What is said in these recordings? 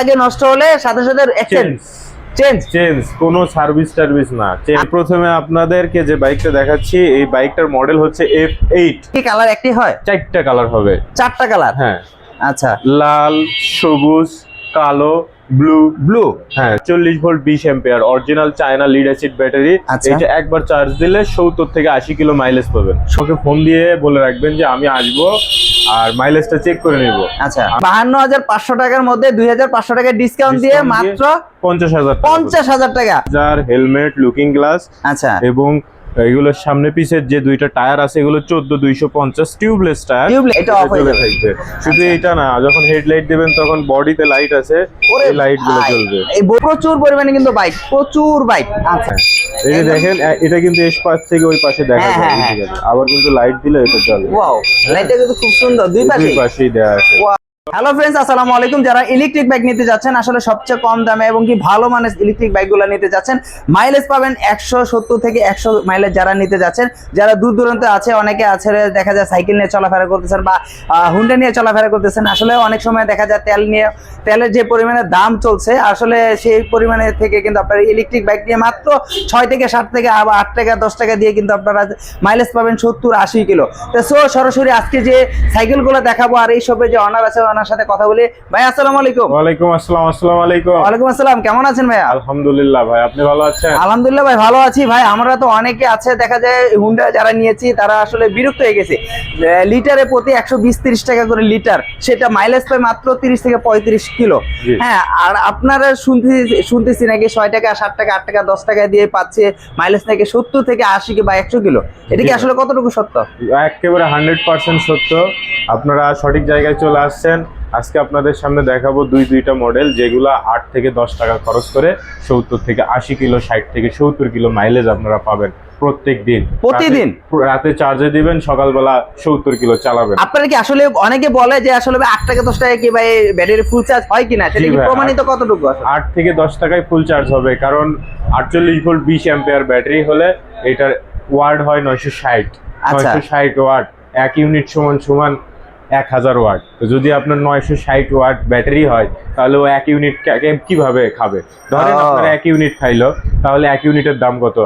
আগে নষ্ট হলে সাথে সাথে এক্সচেঞ্জ চেঞ্জ চেঞ্জ কোনো সার্ভিস টার্ভিস না। প্রথমে আপনাদেরকে যে বাইকটা দেখাচ্ছি এই বাইকটার মডেল হচ্ছে এফ এইট কি কালার একটি হয়? চারটা কালার হবে। চারটা কালার হ্যাঁ। আচ্ছা। লাল সবুজ কালো ব্লু ব্লু হ্যাঁ চল্লিশ ভোল্ট বিশ ampere original China lead acid battery. এটা একবার চার্জ দিলে সত্তর থেকে আশি কিলো মাইলেজ পাবেন। ওকে ফোন দিয়ে বলে রাখবেন যে আমি আসব আর মাইলেজটা চেক করে নিব। আচ্ছা বাহান্ন হাজার পাঁচশো টাকার মধ্যে দুই হাজার পাঁচশো টাকা ডিসকাউন্ট দিয়ে মাত্র পঞ্চাশ হাজার পঞ্চাশ হাজার টাকা। যার হেলমেট লুকিং গ্লাস আচ্ছা। এবং এগুলোর সামনে পিছের যে দুইটা টায়ার আছে এগুলো চোদ্দ দুইশো পঞ্চাশ টিউবলেস টায়ার। এটা off হয়ে আচ্ছা। থাকবে। শুধু এটা না যখন হেডলাইট দেবেন তখন বডিতে লাইট আছে এই লাইটগুলো জ্বলবে। প্রচুর পরিমাণে কিন্তু বাইক প্রচুর বাইক আচ্ছা। এই যে দেখেন এটা কিন্তু এস পাশ থেকে ওই পাশে দেখা হ্যাঁ, যায় হ্যাঁ, আবার কিন্তু লাইট দিলে এটা ওয়াও লাইটটা কিন্তু খুব সুন্দর। দুই পাশে দুই পাশেই? দেওয়া আছে। হ্যালো ফ্রেন্ডস আসসালামু আলাইকুম। যারা ইলেকট্রিক বাইক নিতে যাচ্ছেন, আসলে সবচেয়ে কম দামে এবং কি ভালো মানের ইলেকট্রিক বাইকগুলো নিতে যাচ্ছেন মাইলেজ পাবেন একশো সত্তর থেকে একশো মাইলেজ যারা নিতে যাচ্ছেন। যারা দূর দূরান্তে আছে, অনেকে আছে দেখা যায় সাইকেল নিয়ে চলাফেরা করতেছেন বা হুন্ডা নিয়ে চলাফেরা করতেছেন। আসলে অনেক সময় দেখা যায় তেল নিয়ে তেলের যে পরিমাণে দাম চলছে আসলে সেই পরিমাণে থেকে কিন্তু আপনার ইলেকট্রিক বাইক নিয়ে মাত্র ছয় থেকে সাত থেকে আবার আট টাকা দশ টাকা দিয়ে কিন্তু আপনারা মাইলেজ পাবেন সত্তর আশি কিলো। তো সো সরাসরি আজকে যে সাইকেলগুলো দেখাবো আর এইসবে যে অনার আছে ওনার সাথে কথা বলি। ভাই আসসালামু আলাইকুম। ওয়ালাইকুম আসসালাম আসসালামু আলাইকুম। ওয়ালাইকুম আসসালাম কেমন আছেন ভাইয়া? আলহামদুলিল্লাহ ভাই আপনি ভালো আছেন? আলহামদুলিল্লাহ ভাই ভালো আছি। ভাই আমরা তো অনেকে আছে দেখা যায় হুন্ডা যারা নিয়েছি তারা আসলে বিরক্ত হয়ে গেছে। লিটারে প্রতি একশো বিশ তিরিশ টাকা করে লিটার সেটা মাইলেজ পায় মাত্র তিরিশ থেকে পঁয়ত্রিশ কিলো। হ্যাঁ আর আপনারা শুনতে শুনতেছি নাকি ছয় টাকা সাত টাকা আট টাকা দশ টাকা দিয়ে পাচ্ছে মাইলেজ নাকি সত্তর থেকে আশি কি বা একশো কিলো। এটা কি আসলে কতটুকু সত্য? একেবারে হান্ড্রেড পার্সেন্ট সত্য। আপনারা সঠিক জায়গায় চলে আসছেন। আজকে আপনাদের সামনে দেখাবো দুই দুইটা মডেল যেগুলো আট থেকে দশ টাকা খরচ করে সত্তর থেকে আশি কিলো ষাট থেকে সত্তর কিলো মাইলেজ আপনারা পাবেন প্রত্যেক দিন। প্রতিদিন? রাতে- চার্জে দিবেন সকালবেলা সত্তর কিলো চালাবেন। আপনারা কি আসলে অনেকে বলে যে আসলে আট টাকা দশ টাকা কি ভাই ব্যাটারি ফুল চার্জ হয় কিনা? সেটা কি প্রমাণিত কতটুকু আট থেকে দশ টাকায় ফুল চার্জ হবে কারণ আটচল্লিশ ভোল্ট বিশ অ্যাম্পিয়ার ব্যাটারি হলে এটার ওয়ার্ড হয় নয়শো ষাট। আচ্ছা। নয়শো ষাট ওয়াট এক ইউনিট সমান সমান এক হাজার ওয়াট। তো যদি আপনার নয়শো ষাট ওয়াট ব্যাটারি হয় তাহলে ও এক ইউনিট কীভাবে খাবে? ধরেন। আপনার এক ইউনিট খাইলো তাহলে এক ইউনিটের দাম কত?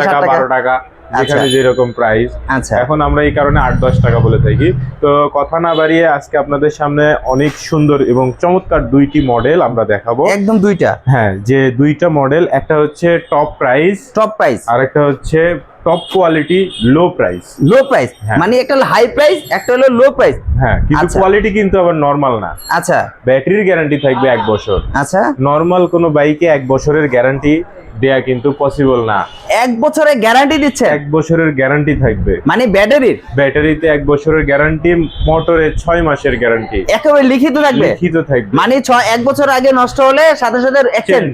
টাকা। বারো টাকা। যেখানে আচ্ছা। যেরকম প্রাইস আচ্ছা। এখন আমরা এই কারণে আট দশ টাকা বলে থাকি। তো কথা না বাড়িয়ে আজকে আপনাদের সামনে অনেক সুন্দর এবং চমৎকার দুইটি মডেল আমরা দেখাবো। একদম দুইটা। হ্যাঁ যে দুইটা মডেল একটা হচ্ছে টপ প্রাইস টপ প্রাইস আর একটা হচ্ছে top quality low price low price. মানে একটা হলো হাই প্রাইস একটা হলো লো প্রাইস হ্যাঁ কিন্তু আচ্ছা। কোয়ালিটি কিন্তু আবার নর্মাল না। আচ্ছা। ব্যাটারির গ্যারান্টি থাকবে এক বছর। আচ্ছা। নর্মাল কোনো বাইকে এক বছরের গ্যারান্টি দেয়া কিন্তু পসিবল না। এক বছরের গ্যারান্টি দিচ্ছে? এক বছরের গ্যারান্টি থাকবে। মানে ব্যাটারির ব্যাটারিতে এক বছরের গ্যারান্টি মোটরে ছয় মাসের গ্যারান্টি একেবারে লিখিত থাকবে? লিখিত থাকবে। মানে ছয় এক বছর আগে নষ্ট হলে সাথে সাথে এক্সচেঞ্জ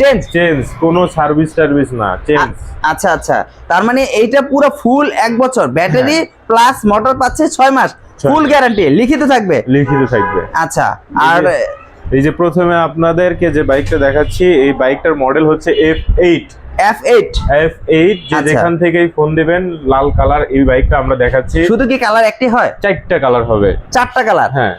চেঞ্জ চেঞ্জ কোনো সার্ভিস টার্ভিস না চেঞ্জ আচ্ছা আচ্ছা। তার মানে এইটা পুরো ফুল এক বছর। ব্যাটারি প্লাস মোটর পাচ্ছে ছয় মাস। ফুল গ্যারান্টি লিখিত থাকবে? লিখিত থাকবে। আচ্ছা আর এই যে প্রথমে আপনাদেরকে যে বাইকটা দেখাচ্ছি এই বাইকটার মডেল হচ্ছে F eight F eight F eight. যেখান থেকেই ফোন দিবেন লাল কালার এই বাইকটা আমরা দেখাচ্ছি। শুধু কি কালার একটি হয়? চারটা কালার হবে। চারটা কালার হ্যাঁ।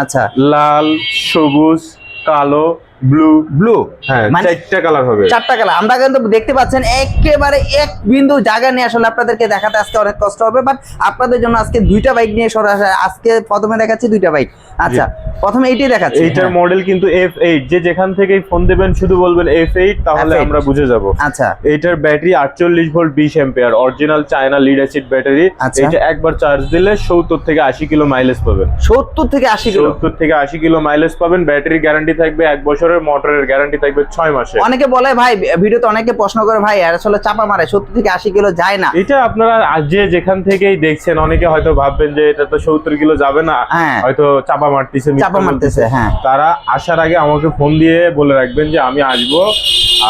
আচ্ছা। লাল সবুজ কালো ব্লু ব্লু হ্যাঁ মানে- চারটা কালার হবে। চারটা কালার আমরা কিন্তু দেখতে পাচ্ছেন একেবারে এক বিন্দু জায়গা নিয়ে আসলে আপনাদেরকে দেখাতে আজকে অনেক কষ্ট হবে বাট আপনাদের জন্য আজকে দুইটা বাইক নিয়ে সরাসরি আজকে প্রথমে দেখাচ্ছি দুইটা বাইক আচ্ছা প্রথমে এইটাই দেখাচ্ছি। এইটার হ্যাঁ। মডেল কিন্তু এফ এইট যে যেখান থেকেই ফোন দেবেন শুধু বলবেন এফ এইট তাহলে আমরা বুঝে যাব। আচ্ছা। এইটার ব্যাটারি আটচল্লিশ ভোল্ট বিশ ampere original China lead acid battery. এটা একবার চার্জ দিলে সত্তর থেকে আশি কিলো মাইলেজ পাবেন। সত্তর থেকে আশি কিলো সত্তর থেকে আশি কিলো মাইলেজ পাবেন। ব্যাটারি গ্যারান্টি থাকবে এক বছরের মোটরের গ্যারান্টি থাকবে ছয় মাসে। অনেকে বলে ভাই ভিডিওতে অনেকে প্রশ্ন করে ভাই আর আসলে চাপা মারে সত্তর থেকে আশি কিলো যায় না। এটা আপনারা আজ যে যেখান থেকেই দেখছেন অনেকে হয়তো ভাববেন যে এটা তো সত্তর কিলো যাবে না। হ্যাঁ। হয়তো চাপা মারতেছে চাপা মারতেছে, হ্যাঁ। তারা আসার আগে আমাকে ফোন দিয়ে বলে রাখবেন যে আমি আসব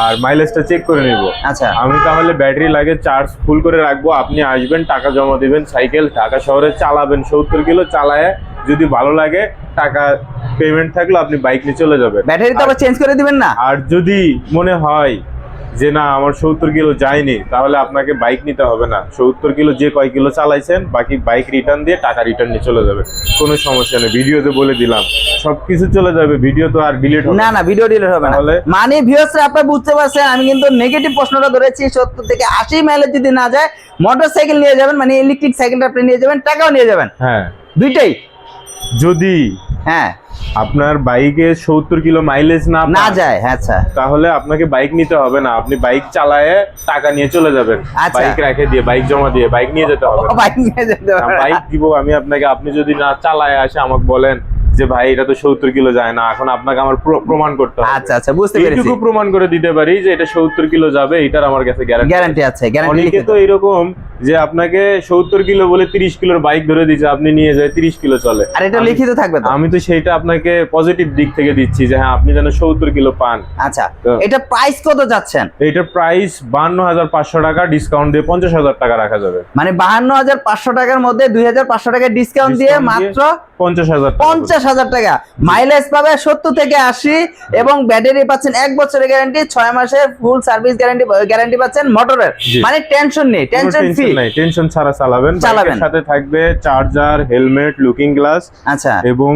আর মাইলেজটা চেক করে নিব। আচ্ছা। আমি তাহলে ব্যাটারি লাগে চার্জ ফুল করে রাখব। আপনি আসবেন টাকা জমা দিবেন সাইকেল ঢাকা শহরে চালাবেন। সত্তর কিলো চালায় যদি ভালো লাগে টাকা পেমেন্ট থাকলে আপনি বাইক নিয়ে চলে যাবেন। ব্যাটারি তো আবার চেঞ্জ করে দিবেন না? আর যদি মনে হয় যে না আমার সত্তর কিলো যায়নি তাহলে আপনাকে বাইক নিতে হবে না। সত্তর কিলো যে কয় কিলো চালাইছেন বাকি বাইক রিটার্ন দিয়ে টাকা রিটার্ন নিয়ে চলে যাবে। কোনো সমস্যা নেই ভিডিওতে বলে দিলাম। সবকিছু চলে যাবে ভিডিও তো আর ডিলিট হবে না না। ভিডিও ডিলিট হবে না? মানে ভিউয়ার্স আপনারা বুঝতে পারছেন আমি কিন্তু নেগেটিভ প্রশ্নটা ধরেছি সত্তর থেকে আশি মাইলেজ যদি না যায় মোটর সাইকেল নিয়ে যাবেন মানে ইলেকট্রিক সাইকেলটা আপনি নিয়ে যাবেন টাকাও নিয়ে যাবেন। হ্যাঁ। দুইটাই। যদি হ্যাঁ। আপনার বাইকে সত্তর কিলো মাইলেজ না না যায় হ্যাঁ আচ্ছা তাহলে আপনাকে বাইক নিতে হবে না। আপনি বাইক চালায়ে টাকা নিয়ে চলে যাবেন। আচ্ছা। বাইক রেখে দিয়ে বাইক জমা দিয়ে বাইক নিয়ে যেতে হবে। বাইক নিয়ে যেতে হবে। বাইক দিব আমি আপনাকে আপনি যদি না চালায় আসে আমাকে বলেন যে ভাই এটা তো সত্তর কিলো যায় না এখন আপনাকে আমার প্রমাণ করতে হবে। আচ্ছা আচ্ছা বুঝতে পেরেছি। এইটুকু প্রমাণ করে দিতে পারি যে এটা সত্তর কিলো যাবে এটার আমার কাছে গ্যারান্টি গ্যারান্টি আছে গ্যারান্টি অনেকে তো এরকম যে আপনাকে সত্তর কিলো বলে তিরিশ কিলোর বাইক ধরে দিচ্ছে আপনি নিয়ে যায় তিরিশ কিলো চলে। আর এটা লিখিত থাকবে আমি তো সেইটা আপনাকে পজিটিভ দিক থেকে দিচ্ছি যে হ্যাঁ আপনি যেন সত্তর কিলো পান। আচ্ছা এটা প্রাইস কত যাচ্ছেন? এটা প্রাইস বান্ন হাজার পাঁচশো টাকা ডিসকাউন্ট দিয়ে পঞ্চাশ হাজার টাকা রাখা যাবে। মানে বাহান্ন হাজার পাঁচশো টাকার মধ্যে দুই হাজার পাঁচশো টাকা ডিসকাউন্ট দিয়ে মাত্র পঞ্চাশ হাজার পঞ্চাশ হাজার টাকা। মাইলেজ পাবে সত্তর থেকে আশি এবং ব্যাটারি পাচ্ছেন এক বছরের গ্যারান্টি ছয় মাসের ফুল সার্ভিস গ্যারান্টি গ্যারান্টি পাচ্ছেন মোটরের মানে টেনশন নেই টেনশন ফ্রি টেনশন ছাড়া চালাবেন। চালাবেন। সাথে থাকবে চার্জার হেলমেট লুকিং গ্লাস আচ্ছা। এবং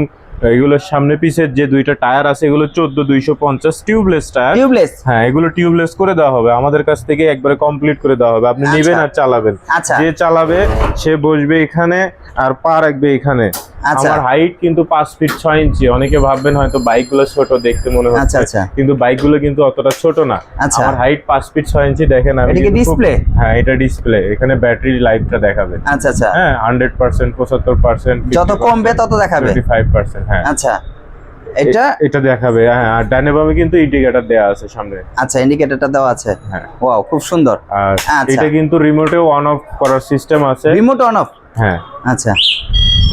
এগুলোর সামনে পিছের যে দুইটা টায়ার আছে এগুলো চোদ্দ দুইশো পঞ্চাশ টিউবলেস টায়ার। টিউবলেস হ্যাঁ এগুলো টিউবলেস করে দেওয়া হবে। আমাদের কাছ থেকে একবারে কমপ্লিট করে দেওয়া হবে। আপনি আচ্ছা। নেবেন আর চালাবেন। আচ্ছা। যে চালাবে সে বসবে এখানে আর পা রাখবে এখানে। আমার হাইট কিন্তু পাঁচ ফিট ছয় ইঞ্চি অনেকে ভাববেন হয়তো বাইকগুলো ছোট দেখতে মনে আচ্ছা, হচ্ছে। আচ্ছা। কিন্তু বাইকগুলো কিন্তু অতটা ছোট না। আচ্ছা। আমার হাইট পাঁচ ফিট ছয় ইঞ্চি দেখেন আমি display? হ্যাঁ এটা ডিসপ্লে এখানে ব্যাটারি লাইফটা দেখাবে। আচ্ছা আচ্ছা। হ্যাঁ হান্ড্রেড পার্সেন্ট পঁচাত্তর পার্সেন্ট যত কমবে তত দেখাবে। ফাইভ পার্সেন্ট হ্যাঁ। আচ্ছা। এটা? এটা দেখাবে হ্যাঁ। আর ডানে বামে কিন্তু ইন্ডিকেটর দেওয়া আছে সামনে। আচ্ছা ইন্ডিকেটরটা দেওয়া আছে। হ্যাঁ। ওয়াও খুব সুন্দর। আচ্ছা। এটা কিন্তু রিমোটে অন অফ করার সিস্টেম আছে। রিমোট অন অফ হ্যাঁ। আচ্ছা।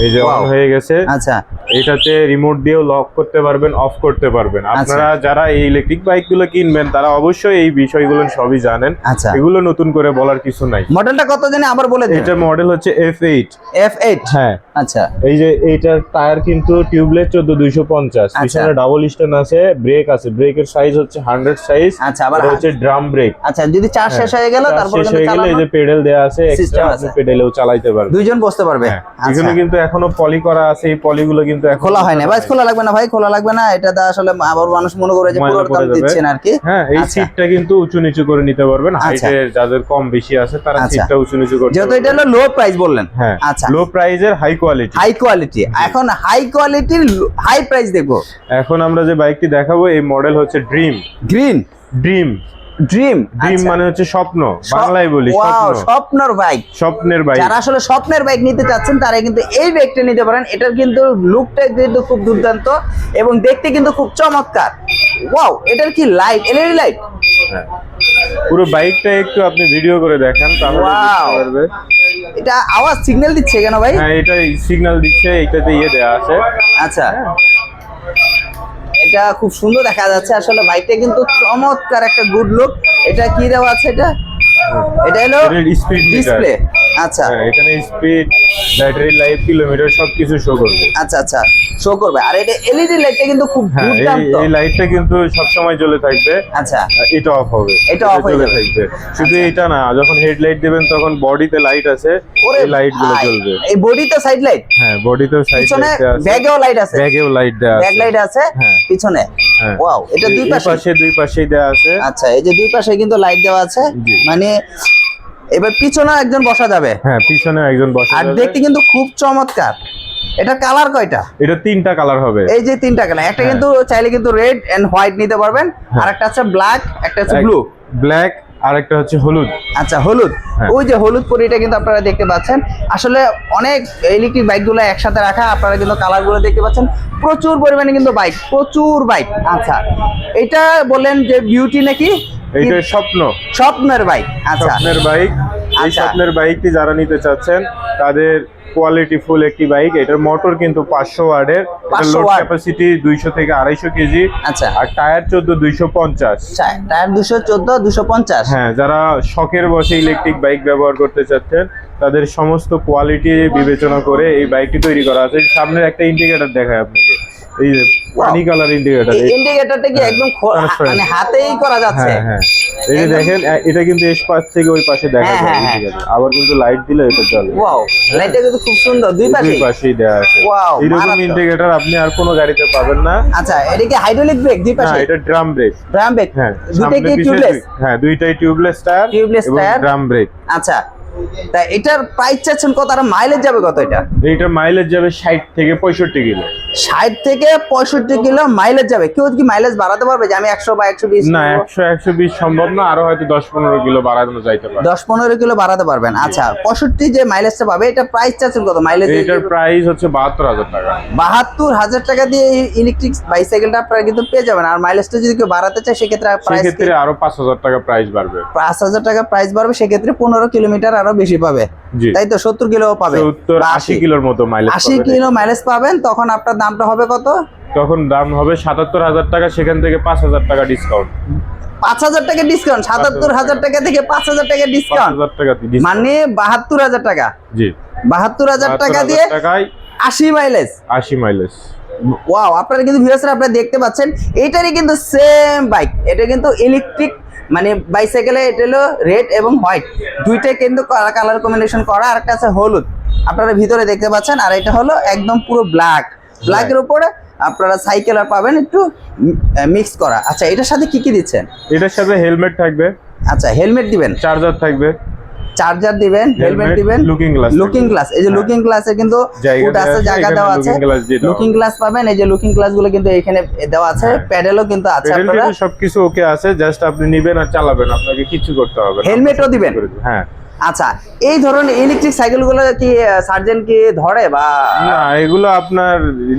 এই যে অন হয়ে গেছে। আচ্ছা। এটাতে রিমোট দিয়েও লক করতে পারবেন অফ করতে পারবেন। আচ্ছা। আপনারা যারা এই ইলেকট্রিক বাইকগুলো কিনবেন তারা অবশ্যই এই বিষয়গুলো সবই জানেন। আচ্ছা। এগুলো নতুন করে বলার কিছু নাই। মডেলটা কত জানি আবার বলে দিন? এটা মডেল হচ্ছে এফ এইট এফ এইট হ্যাঁ। আচ্ছা। এই যে এইটার টায়ার কিন্তু টিউবলেস চোদ্দ দুইশো পঞ্চাশ। আচ্ছা। পিছনে ডাবল আছে ব্রেক আছে। ব্রেকের সাইজ হচ্ছে হান্ড্রেড সাইজ আচ্ছা আবার হচ্ছে ড্রাম ব্রেক আচ্ছা যদি চার্জ শেষ হয়ে গেল তারপর হয়ে এই যে পেডেল দেয়া আছে এক্সট্রা আছে। পেডেলেও চালাইতে পারবেন। দুইজন বসতে পারবে? হ্যাঁ আচ্ছা। এগুলো কিন্তু এখনও পলি করা আছে এই পলিগুলো কিন্তু খোলা হয় না। ভাই খোলা লাগবে না ভাই খোলা লাগবে না। এটা তো আসলে আবার মানুষ মনে করে যে পুরো দাম দিচ্ছেন আর কি হ্যাঁ এই আচ্ছা। সিটটা কিন্তু উঁচু নিচু করে নিতে পারবেন। আচ্ছা। হাইটের যাদের কম বেশি আছে তারা আচ্ছা। সিটটা উঁচু নিচু করতে যেহেতু এটা হলো লো প্রাইস বললেন। হ্যাঁ আচ্ছা। লো প্রাইজের হাই কোয়ালিটি হাই কোয়ালিটি এখন হাই কোয়ালিটির হাই প্রাইস দেখব। এখন আমরা যে বাইকটি দেখাবো এই মডেল হচ্ছে dream green dream dream dream মানে হচ্ছে স্বপ্ন। বাংলায় বলি স্বপ্ন। স্বপ্নর বাইক স্বপ্নের বাইক যারা আসলে স্বপ্নের বাইক নিতে চাচ্ছেন তারা কিন্তু এই বাইকটা নিতে পারেন। এটার কিন্তু লুকটা কিন্তু খুব দুর্দান্ত এবং দেখতে কিন্তু খুব চমৎকার। ওয়াও এটার কি লাইট এলইডি লাইট হ্যাঁ। পুরো বাইকটা একটু আপনি ভিডিও করে দেখান তাহলে পারবে। এটা আওয়াজ সিগন্যাল দিচ্ছে কেন ভাই? হ্যাঁ এটা সিগন্যাল দিচ্ছে এটাতে ইয়ে দেওয়া আছে। আচ্ছা। এটা খুব সুন্দর দেখা যাচ্ছে। আসলে বাইকটা কিন্তু চমৎকার একটা গুড লুক এটা কি দেওয়া আছে এটা? এটা হলো ডিসপ্লে আচ্ছা। হ্যাঁ এখানে স্পিড ব্যাটারি লাইফ কিলোমিটার সবকিছু শো করবে। আচ্ছা আচ্ছা শো করবে। আর এটা এলইডি লাইটটা কিন্তু খুব হ্যাঁ দুর্দান্ত। এই লাইটটা কিন্তু সবসময় জ্বলে থাকবে। আচ্ছা। এটা অফ হবে। এটা off হয়ে থাকবে। শুধু আচ্ছা। এটা না যখন হেডলাইট দিবেন তখন বডিতে লাইট আছে এই লাইটগুলো জ্বলবে। এই বডিতে সাইড লাইট হ্যাঁ বডিতেও সাইড লাইট আছে ব্যাগেও লাইট আছে। ব্যাগেও লাইট ব্যাক আছে। লাইট আছে হ্যাঁ। পিছনে। ওয়াও এটা দুই পাশে। পাশে দুই পাশেই দেওয়া আছে। আচ্ছা এই যে দুই পাশে কিন্তু লাইট দেওয়া আছে। মানে এবার পিছনে একজন বসা যাবে। হ্যাঁ পিছনে একজন বসে আর দেখতে কিন্তু খুব চমৎকার। এটা কালার কয়টা? এটা তিনটা কালার হবে। এই যে তিনটা কালার একটা হ্যাঁ। কিন্তু চাইলে কিন্তু রেড এন্ড হোয়াইট নিতে পারবেন হ্যাঁ। আর একটা আছে ব্ল্যাক একটা আছে ব্লু। ব্ল্যাক আর একটা হচ্ছে হলুদ। আচ্ছা হলুদ। হ্যাঁ। ওই যে হলুদ পরিটা কিন্তু আপনারা দেখতে পাচ্ছেন। আসলে অনেক ইলেকট্রিক বাইকগুলো একসাথে রাখা আপনারা কিন্তু কালারগুলো দেখতে পাচ্ছেন। প্রচুর পরিমাণে কিন্তু বাইক প্রচুর বাইক। আচ্ছা এটা বললেন যে বিউটি নাকি? এইটা স্বপ্ন। স্বপ্নের বাইক আচ্ছা। স্বপ্নের বাইক। এই আচ্ছা। স্বপ্নের বাইকটি যারা নিতে চাচ্ছেন তাদের কোয়ালিটি ফুল একটি বাইক। এটার মোটর কিন্তু পাঁচশো ওয়ার্ডের 500 লোড ক্যাপাসিটি দুইশো থেকে আড়াইশো কেজি। আচ্ছা। আর টায়ার চোদ্দ দুইশো পঞ্চাশ। টায়ার দুশো চোদ্দ দুশো পঞ্চাশ। হ্যাঁ যারা শখের বসে ইলেকট্রিক বাইক ব্যবহার করতে চাচ্ছেন তাদের সমস্ত কোয়ালিটি বিবেচনা করে এই বাইকটি তৈরি করা আছে। সামনের একটা ইন্ডিকেটর দেখায় আপনাকে। এই যে পানি কালার ইন্ডিকেটর ইন্ডিকেটরটা কি একদম খো- হা- Transparent. মানে হাতেই করা যাচ্ছে? হ্যাঁ। হ্যাঁ এই যে দেখেন এটা কিন্তু এস পাশ থেকে ওই পাশে দেখা হ্যাঁ, যায় হ্যাঁ, হ্যাঁ। আবার কিন্তু লাইট দিলে এটা জ্বলে। ওয়াও লাইটটা কিন্তু খুব সুন্দর। দুই পাশে দুই পাশেই? দেওয়া আছে। Wow, এরকম ইন্ডিকেটর আপনি আর কোনো গাড়িতে পাবেন না। আচ্ছা এটা কি হাইড্রোলিক ব্রেক দুই পাশে এটা ড্রাম ব্রেক ড্রাম ব্রেক হ্যাঁ দুইটা সামনে কি টিউবলেস হ্যাঁ দুইটাই টিউবলেস টায়ার এবং tire। ড্রাম ব্রেক আচ্ছা তা এটার প্রাইস চাচ্ছেন কত আর মাইলেজ যাবে কত এটা? এইটা মাইলেজ যাবে ষাট থেকে পঁয়ষট্টি কিলো। ষাট থেকে পঁয়ষট্টি কিলো মাইলেজ যাবে। কেউ কি মাইলেজ বাড়াতে পারবে যে আমি একশো বা একশো বিশ না একশো একশো বিশ সম্ভব না আরও হয়তো দশ পনেরো কিলো বাড়ানো যাইতে পারে। দশ পনেরো কিলো বাড়াতে পারবেন। আচ্ছা পঁয়ষট্টি যে মাইলেজটা পাবে এটা প্রাইস চাচ্ছেন কত? মাইলেজ এইটার প্রাইস হচ্ছে বাহাত্তর হাজার টাকা। বাহাত্তর হাজার টাকা দিয়ে ইলেকট্রিক বাইসাইকেলটা আপনারা কিন্তু পেয়ে যাবেন। আর মাইলেজটা যদি কেউ বাড়াতে চায় সেক্ষেত্রে প্রাইস সেক্ষেত্রে আরও পাঁচ হাজার টাকা প্রাইস বাড়বে। পাঁচ হাজার টাকা প্রাইস বাড়বে সেক্ষেত্রে পনেরো কিলোমিটার আরও বেশি পাবে। তাই তো সত্তর কিলো পাবে। আশি কিলোর মতো মাইলেজ আশি কিলো মাইলেজ পাবেন তখন আপনার দামটা হবে কত? তখন দাম হবে সাতাত্তর হাজার টাকা সেখান থেকে পাঁচ হাজার টাকা ডিসকাউন্ট পাঁচ হাজার টাকা ডিসকাউন্ট সাতাত্তর হাজার টাকা। থেকে পাঁচ হাজার টাকা ডিসকাউন্ট হাজার টাকা discount। মানে বাহাত্তর হাজার টাকা। জি। বাহাত্তর হাজার টাকা দিয়ে আশি মাইলেজ আশি মাইলেজ ওয়াও আপনারা কিন্তু ভিউয়ার্সরা আপনারা দেখতে পাচ্ছেন এটারই কিন্তু সেম বাইক এটা কিন্তু ইলেকট্রিক মানে বাইসাইকেলে এটা হলো রেড এবং হোয়াইট দুইটাই কিন্তু কালার কম্বিনেশন করা। আর একটা আছে হলুদ। আপনারা ভিতরে দেখতে পাচ্ছেন আর এটা হলো একদম পুরো ব্ল্যাক ব্ল্যাকের উপরে আপনারা সাইকেল আর পাবেন একটু মিক্স করা। আচ্ছা এটার সাথে কি কি দিচ্ছেন? এটার সাথে হেলমেট থাকবে। আচ্ছা হেলমেট দিবেন। চার্জার থাকবে। চার্জার দিবেন হেলমেট দিবেন। looking glass লুকিং গ্লাস এই যে হ্যাঁ। লুকিং গ্লাসে কিন্তু ফুট আছে জায়গা দেওয়া আছে লুকিং গ্লাস পাবেন এই যে লুকিং গ্লাসগুলো কিন্তু এখানে দেওয়া আছে। হ্যাঁ। প্যাডেলও কিন্তু আছে আপনারা। সবকিছু ওকে আছে জাস্ট আপনি নিবেন আর চালাবেন আপনাকে কিছু করতে হবে না। Helmet ও দিবেন? হ্যাঁ। আচ্ছা এই ধরনের ইলেকট্রিক সাইকেলগুলো কি সার্জেন কি ধরে বা না এগুলো আপনার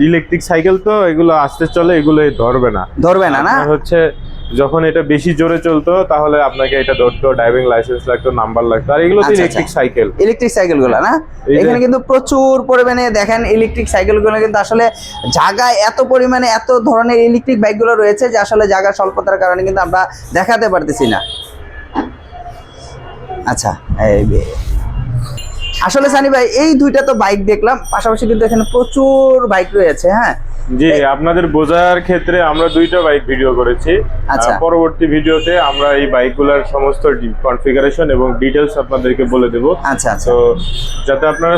ইলেকট্রিক সাইকেল তো এগুলো আস্তে চলে এগুলো ধরবে না। ধরবে না না? হচ্ছে যখন এটা বেশি জোরে চলতো তাহলে আপনাকে এটা ধরতো ড্রাইভিং লাইসেন্স লাগতো নাম্বার লাগতো আর এগুলো ইলেকট্রিক সাইকেল ইলেকট্রিক সাইকেলগুলো না? এখানে কিন্তু প্রচুর পরিমাণে দেখেন ইলেকট্রিক সাইকেলগুলো কিন্তু আসলে জায়গায় এত পরিমাণে এত ধরনের ইলেকট্রিক বাইকগুলো রয়েছে যে আসলে জায়গা স্বল্পতার কারণে কিন্তু আমরা দেখাতে পারতেছি না। আচ্ছা আসলে সানি ভাই এই দুইটা তো বাইক দেখলাম পাশাপাশি কিন্তু এখানে প্রচুর বাইক রয়েছে হ্যাঁ? জি আপনাদের বোঝার ক্ষেত্রে আমরা দুইটা বাইক ভিডিও করেছি। আচ্ছা। পরবর্তী ভিডিওতে আমরা এই বাইকগুলোর সমস্ত কনফিগারেশন এবং ডিটেলস আপনাদেরকে বলে দেব। আচ্ছা আচ্ছা। তো যাতে আপনারা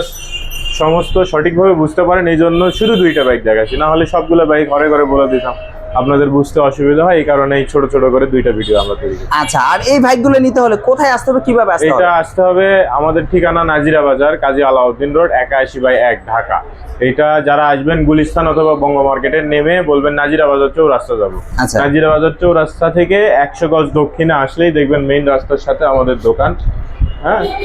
সমস্ত সঠিকভাবে বুঝতে পারেন এই জন্য শুধু দুইটা বাইক দেখাচ্ছি। না হলে সবগুলো বাইক ঘরে ঘরে বলে দিতাম। আপনাদের বুঝতে অসুবিধা হয় এই কারণে এই ছোট ছোট করে দুইটা ভিডিও আমরা তৈরি করি। আচ্ছা আর এই বাইকগুলো নিতে হলে কোথায় আসতে হবে কীভাবে আসতে হবে? এটা আসতে হবে আমাদের ঠিকানা নাজিরা বাজার কাজী আলাউদ্দিন রোড একাশি বাই এক ঢাকা। এটা যারা আসবেন গুলিস্তান অথবা বঙ্গ মার্কেটে নেমে বলবেন নাজিরা বাজার চৌরাস্তা যাব। আচ্ছা। নাজিরা বাজার চৌরাস্তা থেকে একশো গজ দক্ষিণে আসলেই দেখবেন মেইন রাস্তার সাথে আমাদের দোকান।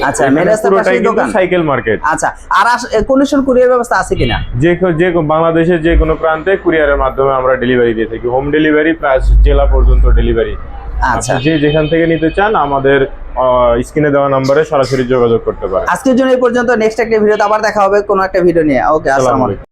আচ্ছা, main এখানে রাস্তার পুরোটাই পাশেই দোকান? সাইকেল মার্কেট আচ্ছা আর কন্ডিশন কুরিয়ার ব্যবস্থা আছে কিনা? যে যে বাংলাদেশের যে কোনো প্রান্তে কুরিয়ারের মাধ্যমে আমরা ডেলিভারি দিয়ে থাকি। হোম ডেলিভারি প্লাস জেলা পর্যন্ত ডেলিভারি আচ্ছা। যে যেখান থেকে নিতে চান আমাদের স্ক্রিনে দেওয়া নম্বরে সরাসরি যোগাযোগ করতে পারেন। আজকের জন্য এই পর্যন্ত। নেক্সট একটা ভিডিওতে আবার দেখা হবে। কোনো একটা ভিডিও নিয়ে। ওকে আসসালামু আলাইকুম।